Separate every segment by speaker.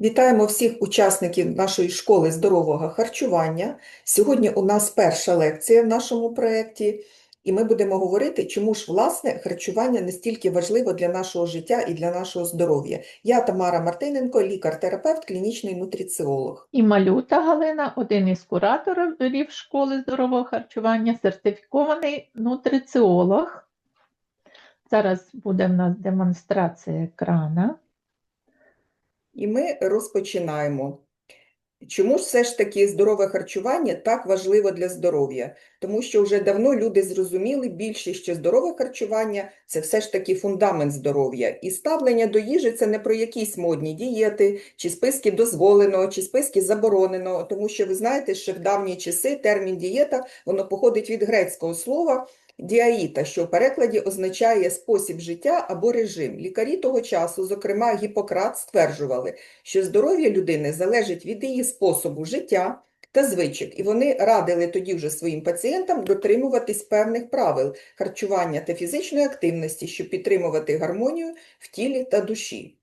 Speaker 1: Вітаємо всіх учасників нашої школи здорового харчування. Сьогодні у нас перша лекція в нашому проєкті, і ми будемо говорити, чому ж власне харчування настільки важливо для нашого життя і для нашого здоров'я. Я Тамара Мартиненко, лікар-терапевт, клінічний нутриціолог.
Speaker 2: І Малюта Галина, один із кураторів школи здорового харчування, сертифікований нутриціолог. Зараз буде в нас демонстрація екрана.
Speaker 1: І ми розпочинаємо. Чому ж все ж таки здорове харчування так важливо для здоров'я? Тому що вже давно люди зрозуміли більше, що здорове харчування – це все ж таки фундамент здоров'я. І ставлення до їжі – це не про якісь модні дієти, чи списки дозволеного, чи списки забороненого. Тому що ви знаєте, що в давні часи термін дієта, воно походить від грецького слова діаїта, що в перекладі означає спосіб життя або режим. Лікарі того часу, зокрема Гіппократ, стверджували, що здоров'я людини залежить від її способу життя та звичок, і вони радили тоді вже своїм пацієнтам дотримуватись певних правил харчування та фізичної активності, щоб підтримувати гармонію в тілі та душі.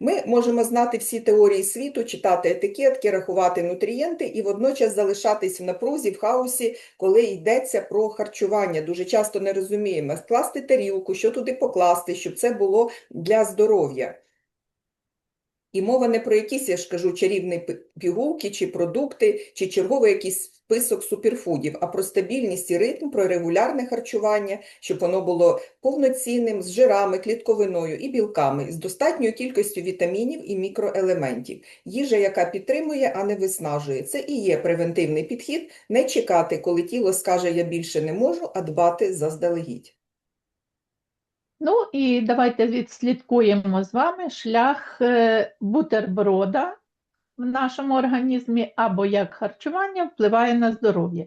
Speaker 1: Ми можемо знати всі теорії світу, читати етикетки, рахувати нутрієнти і водночас залишатись в напрузі, в хаосі, коли йдеться про харчування. Дуже часто не розуміємо, скласти тарілку, що туди покласти, щоб це було для здоров'я. І мова не про якісь, я ж кажу, чарівні пігулки чи продукти, чи черговий якийсь список суперфудів, а про стабільність і ритм, про регулярне харчування, щоб воно було повноцінним, з жирами, клітковиною і білками, з достатньою кількістю вітамінів і мікроелементів. Їжа, яка підтримує, а не виснажує. Це і є превентивний підхід, не чекати, коли тіло скаже «я більше не можу», а дбати заздалегідь.
Speaker 2: Ну і давайте відслідкуємо з вами шлях е, бутерброда в нашому організмі або як харчування впливає на здоров'я.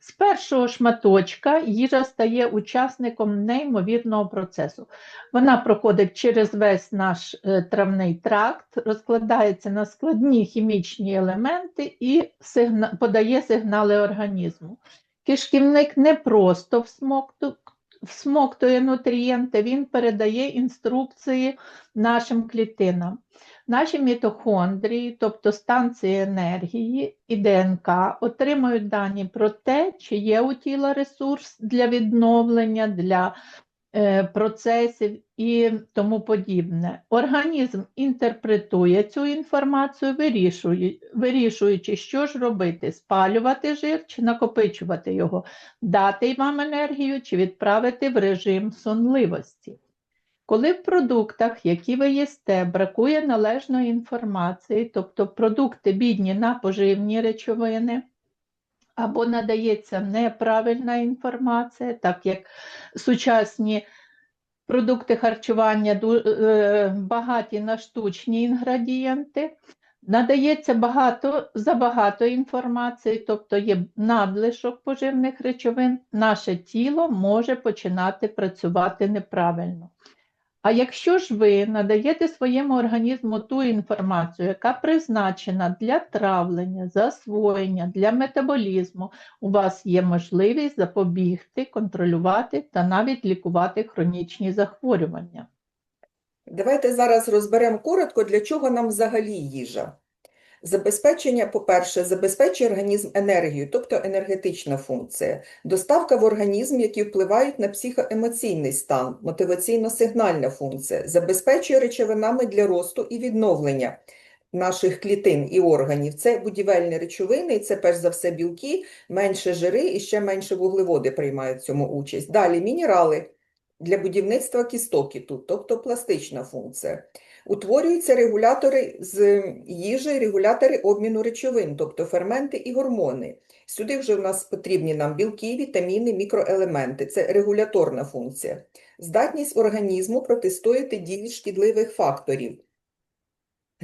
Speaker 2: З першого шматочка їжа стає учасником неймовірного процесу. Вона проходить через весь наш е, травний тракт, розкладається на складні хімічні елементи і подає сигнали організму. Кишківник не просто всмоктує нутрієнти, він передає інструкції нашим клітинам. Наші мітохондрії, тобто станції енергії і ДНК, отримують дані про те, чи є у тіла ресурс для відновлення, для процесів і тому подібне. Організм інтерпретує цю інформацію, вирішуючи, що ж робити: спалювати жир чи накопичувати його, дати вам енергію чи відправити в режим сонливості. Коли в продуктах, які ви їсте, бракує належної інформації, тобто продукти бідні на поживні речовини, або надається неправильна інформація, так як сучасні продукти харчування е, багаті на штучні інгредієнти. Надається багато, забагато інформації, тобто є надлишок поживних речовин, наше тіло може починати працювати неправильно. А якщо ж ви надаєте своєму організму ту інформацію, яка призначена для травлення, засвоєння, для метаболізму, у вас є можливість запобігти, контролювати та навіть лікувати хронічні захворювання.
Speaker 1: Давайте зараз розберемо коротко, для чого нам взагалі їжа. Забезпечення, по-перше, забезпечує організм енергією, тобто енергетична функція, доставка в організм, які впливають на психоемоційний стан, мотиваційно-сигнальна функція, забезпечує речовинами для росту і відновлення наших клітин і органів. Це будівельні речовини, це перш за все білки, менше жири і ще менше вуглеводи приймають в цьому участь. Далі мінерали для будівництва кістоки тут, тобто пластична функція. Утворюються регулятори з їжі, регулятори обміну речовин, тобто ферменти і гормони. Сюди вже в нас потрібні нам білки, вітаміни, мікроелементи це регуляторна функція. Здатність організму протистояти дії шкідливих факторів.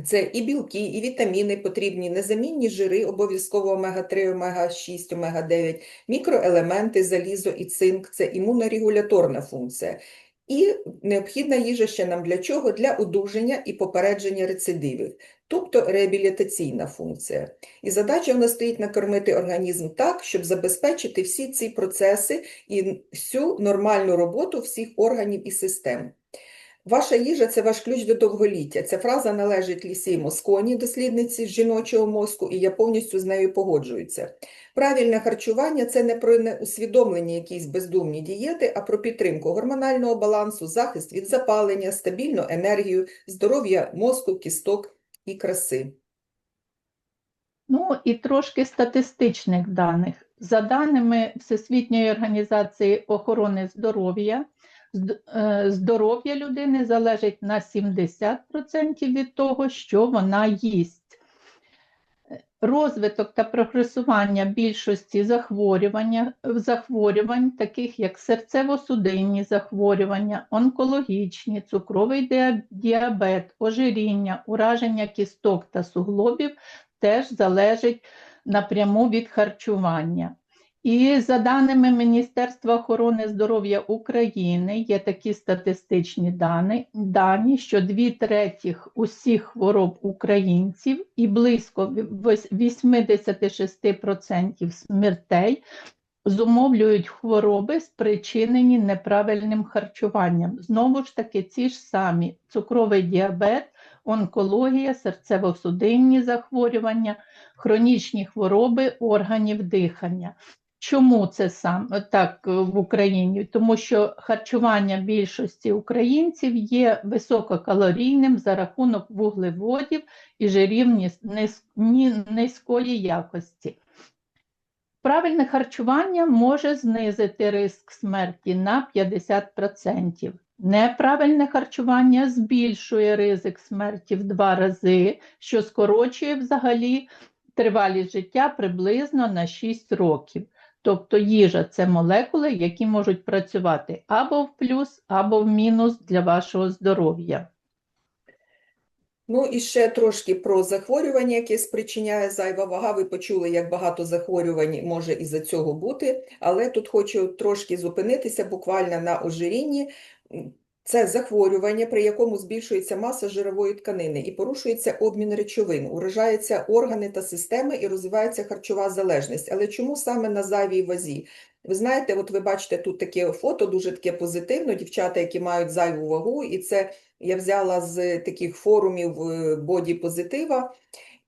Speaker 1: Це і білки, і вітаміни потрібні, незамінні жири, обов'язково омега-3, омега-6, омега-9, мікроелементи, залізо і цинк це імунорегуляторна функція. І необхідна їжа ще нам для чого? Для одужання і попередження рецидивів, тобто реабілітаційна функція. І задача в нас стоїть накормити організм так, щоб забезпечити всі ці процеси і всю нормальну роботу всіх органів і систем. Ваша їжа це ваш ключ до довголіття. Ця фраза належить Лісі Москоні, дослідниці жіночого мозку, і я повністю з нею погоджуюся. Правильне харчування це не про неусвідомлені якісь бездумні дієти, а про підтримку гормонального балансу, захист від запалення, стабільну енергію, здоров'я мозку, кісток і краси.
Speaker 2: Ну і трошки статистичних даних. За даними Всесвітньої організації охорони здоров'я, зд- здоров'я людини залежить на 70% від того, що вона їсть. Е, Розвиток та прогресування більшості захворювання, захворювань, таких як серцево-судинні захворювання, онкологічні, цукровий діабет, ожиріння, ураження кісток та суглобів, теж залежить напряму від харчування. І за даними Міністерства охорони здоров'я України є такі статистичні дані, дані, що дві третіх усіх хвороб українців і близько вось- 86% смертей зумовлюють хвороби, спричинені неправильним харчуванням. Знову ж таки, ці ж самі цукровий діабет, онкологія, серцево-судинні захворювання, хронічні хвороби органів дихання. Чому це сам так е, в Україні? Тому що харчування більшості українців є висококалорійним за рахунок вуглеводів і жирів низької якості. Правильне харчування може знизити ризик смерті на 50%. Неправильне харчування збільшує ризик смерті в два рази, що скорочує взагалі тривалість життя приблизно на 6 років. Тобто їжа це молекули, які можуть працювати або в плюс, або в мінус для вашого здоров'я.
Speaker 1: Ну і ще трошки про захворювання, яке спричиняє зайва вага. Ви почули, як багато захворювань може із-за цього бути, але тут хочу трошки зупинитися буквально на ожирінні. Це захворювання, при якому збільшується маса жирової тканини і порушується обмін речовин, уражаються органи та системи і розвивається харчова залежність. Але чому саме на зайвій вазі? Ви знаєте, от ви бачите тут таке фото, дуже таке позитивно, дівчата, які мають зайву вагу, і це я взяла з таких форумів е, боді-позитива.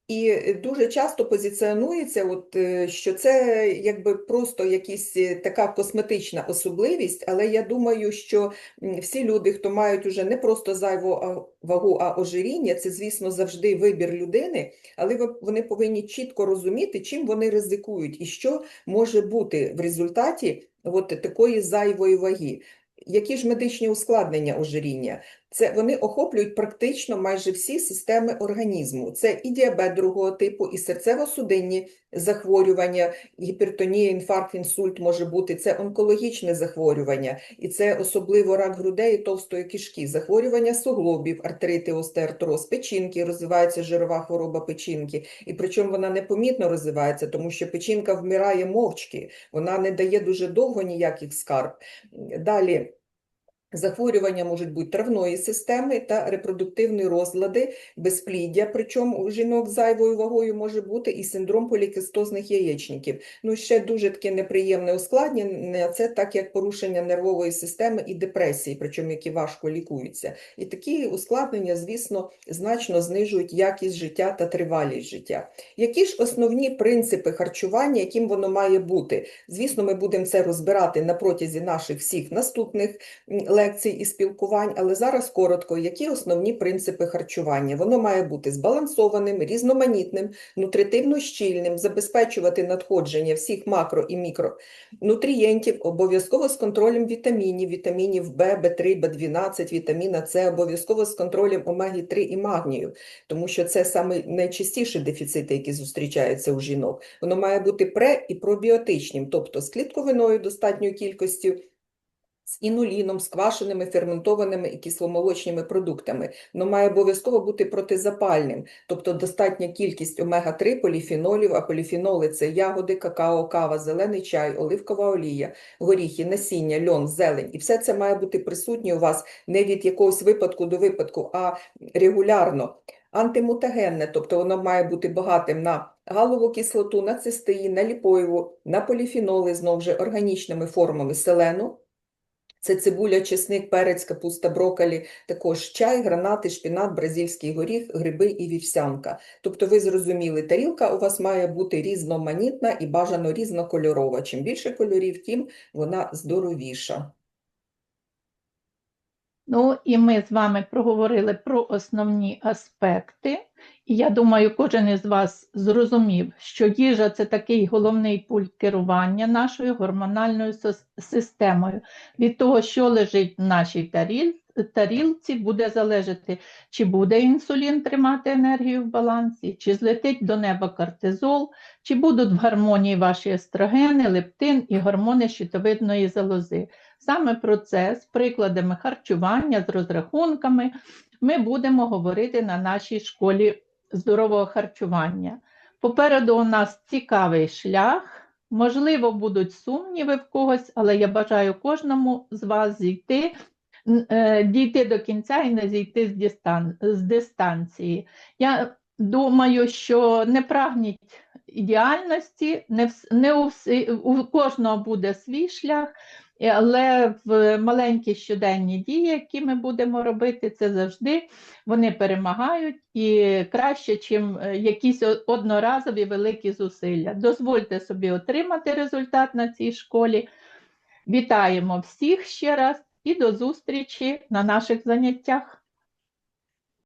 Speaker 1: І е, дуже часто позиціонується, от, е, що це якби просто якась е, така косметична особливість, але я думаю, що всі люди, хто мають уже не просто зайву вагу, а ожиріння, це, звісно, завжди вибір людини, але вони повинні чітко розуміти, чим вони ризикують і що може бути в результаті от такої зайвої ваги. Які ж медичні ускладнення ожиріння? Це вони охоплюють практично майже всі системи організму. Це і діабет другого типу, і серцево-судинні захворювання, гіпертонія, інфаркт, інсульт може бути, це онкологічне захворювання, і це особливо рак грудей і товстої кишки, захворювання суглобів, артрити, остеоартроз, печінки, розвивається жирова хвороба печінки. І причому вона непомітно розвивається, тому що печінка вмирає мовчки, вона не дає дуже довго ніяких скарб. Далі. Захворювання можуть бути травної системи та репродуктивні розлади, безпліддя, причому у жінок з зайвою вагою може бути і синдром полікистозних яєчників. Ну, ще дуже таке неприємне ускладнення – це так як порушення нервової системи і депресії, причому які важко лікуються. І такі ускладнення, звісно, значно знижують якість життя та тривалість життя. Які ж основні принципи харчування, яким воно має бути? Звісно, ми будемо це розбирати на протязі наших всіх наступних м, лекцій і спілкувань, але зараз коротко, які основні принципи харчування? Воно має бути збалансованим, різноманітним, нутритивно щільним, забезпечувати надходження всіх макро і мікронутрієнтів, обов'язково з контролем вітамінів, вітамінів В, В3, В12, вітаміна С, обов'язково з контролем омеги-3 і магнію, тому що це саме найчастіші дефіцити, які зустрічаються у жінок. Воно має бути пре- і пробіотичним, тобто з клітковиною достатньою кількістю, з інуліном, з квашеними, ферментованими і кисломолочними продуктами. Воно має обов'язково бути протизапальним, тобто достатня кількість омега-3 поліфенолів, а поліфеноли – це ягоди, какао, кава, зелений чай, оливкова олія, горіхи, насіння, льон, зелень. І все це має бути присутнє у вас не від якогось випадку до випадку, а регулярно. Антимутагенне, тобто воно має бути багатим на галову кислоту, на цистеїн, на ліпоєву, на поліфеноли, знову ж органічними формами селену, Це цибуля, чесник, перець, капуста, брокколі, також чай, гранати, шпінат, бразильський горіх, гриби і вівсянка. Тобто ви зрозуміли, тарілка у вас має бути різноманітна і бажано різнокольорова. Чим більше кольорів, тим вона здоровіша.
Speaker 2: Ну, і ми з вами проговорили про основні аспекти. І я думаю, кожен із вас зрозумів, що їжа це такий головний пульт керування нашою гормональною системою. Від того, що лежить в нашій тарілці, буде залежати, чи буде інсулін тримати енергію в балансі, чи злетить до неба кортизол, чи будуть в гармонії ваші естрогени, лептин і гормони щитовидної залози. Саме про це з прикладами харчування, з розрахунками ми будемо говорити на нашій школі здорового харчування. Попереду у нас цікавий шлях. Можливо, будуть сумніви в когось, але я бажаю кожному з вас зійти, е, дійти до кінця і не зійти з, дистан, з дистанції. Я думаю, що не прагніть ідеальності, не, вс- не у, всі- у кожного буде свій шлях. І- Але в маленькі щоденні дії, які ми будемо робити, це завжди вони перемагають і краще, чим е, якісь одноразові великі зусилля. Дозвольте собі отримати результат на цій школі. Вітаємо всіх ще раз і до зустрічі на наших заняттях.